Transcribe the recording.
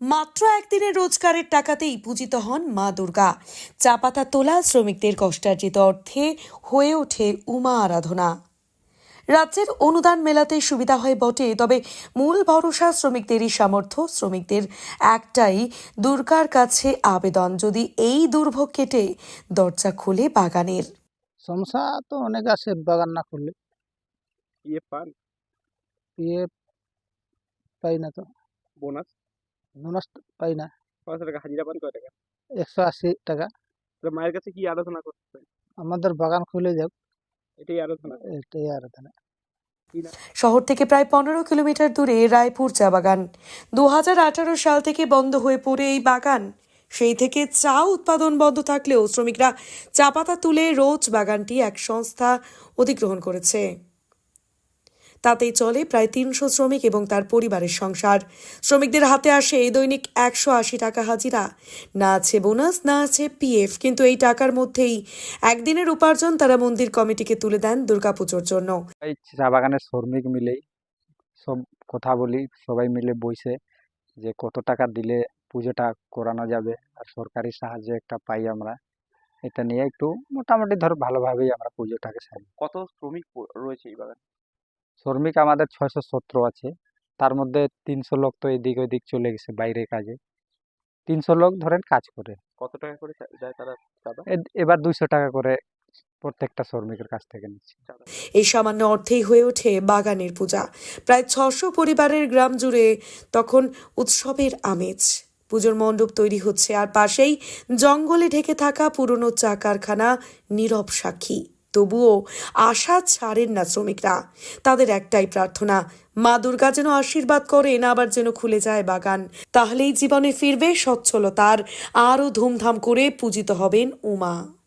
মাত্র একদিনের রোজগারের টাকাতেই পূজিত হন মা দুর্গা। চা পাতা তোলা শ্রমিকদের কষ্টার্জিত অর্থে হয়ে ওঠে উমা আরাধনা। রাজ্যের অনুদান মেলাতে সুবিধা হয় বটে তবে মূল ভরসা শ্রমিকদেরই সামর্থ্য। শ্রমিকদের একটাই দুর্গার কাছে আবেদন। যদি এই দুর্ভোগ কেটে দরজা খুলে বাগানের। সমস্যা তো অনেক আছে বাগান না করলে ইয়ে পান? ইয়ে পাই না তো। বোনাস? বোনাস পাই না। কত টাকা হাজিরা পান কয় টাকা? একশো আশি টাকা। তাহলে মায়ের কাছে কি আরাধনা করতে আমাদের বাগান খুলে যাক। এটাই আরাধনা। এটাই আরাধনা। শহর থেকে প্রায় পনেরো কিলোমিটার দূরে রায়পুর চা বাগান। দু হাজার আঠারো সাল থেকে বন্ধ হয়ে পড়ে এই বাগান। সেই থেকে চা উৎপাদন বন্ধ থাকলেও শ্রমিকরা চা পাতা তুলে রোজ বাগানটি এক সংস্থা অধিগ্রহণ করেছে। তাতেই চলে প্রায় তিনশো শ্রমিক এবং তার পরিবারের সংসার। শ্রমিকদের হাতে আসে এই দৈনিক একশো আশি টাকা হাজিরা। না আছে বোনাস না আছে পিএফ কিন্তু এই টাকার মধ্যেই একদিনের উপার্জন তারা মন্দির কমিটিকে তুলে দেন দুর্গাপুজোর জন্য। এই চা বাগানের শ্রমিক মিলেই সব কথা বলি সবাই মিলে বসে যে কত টাকা দিলে পুজোটা করানো যাবে আর সরকারি সাহায্য একটা পাই আমরা। এটা নিয়ে একটু মোটামুটি ধর ভালোভাবেই আমরা পুজোটাকে সারি। কত শ্রমিক রয়েছে এই বাগানে? শ্রমিক আমাদের ছয়শো সতেরো আছে। তার মধ্যে তিনশো লোক তো এদিক ওদিক চলে গেছে বাইরে কাজে। তিনশো লোক ধরেন কাজ করে। কত টাকা করে দেয় তারা চাঁদা? এ- এবার দুইশো টাকা করে প্রত্যেকটা শ্রমিকের কাছ থেকে নিচ্ছে। এই সামান্য অর্থেই হয়ে ওঠে বাগানের পূজা। প্রায় ছশো পরিবারের গ্রাম জুড়ে তখন উৎসবের আমেজ। পুজোর মণ্ডপ তৈরি হচ্ছে আর পাশেই জঙ্গলে ঢেকে থাকা পুরনো চা কারখানা নীরব সাক্ষী। তবুও আশা ছাড়েন না শ্রমিকরা। তাদের একটাই প্রার্থনা, মা দুর্গা যেন আশীর্বাদ করেন, আবার যেন খুলে যায় বাগান। তাহলেই জীবনে ফিরবে সচ্ছলতার আরও ধুমধাম করে পূজিত হবেন উমা।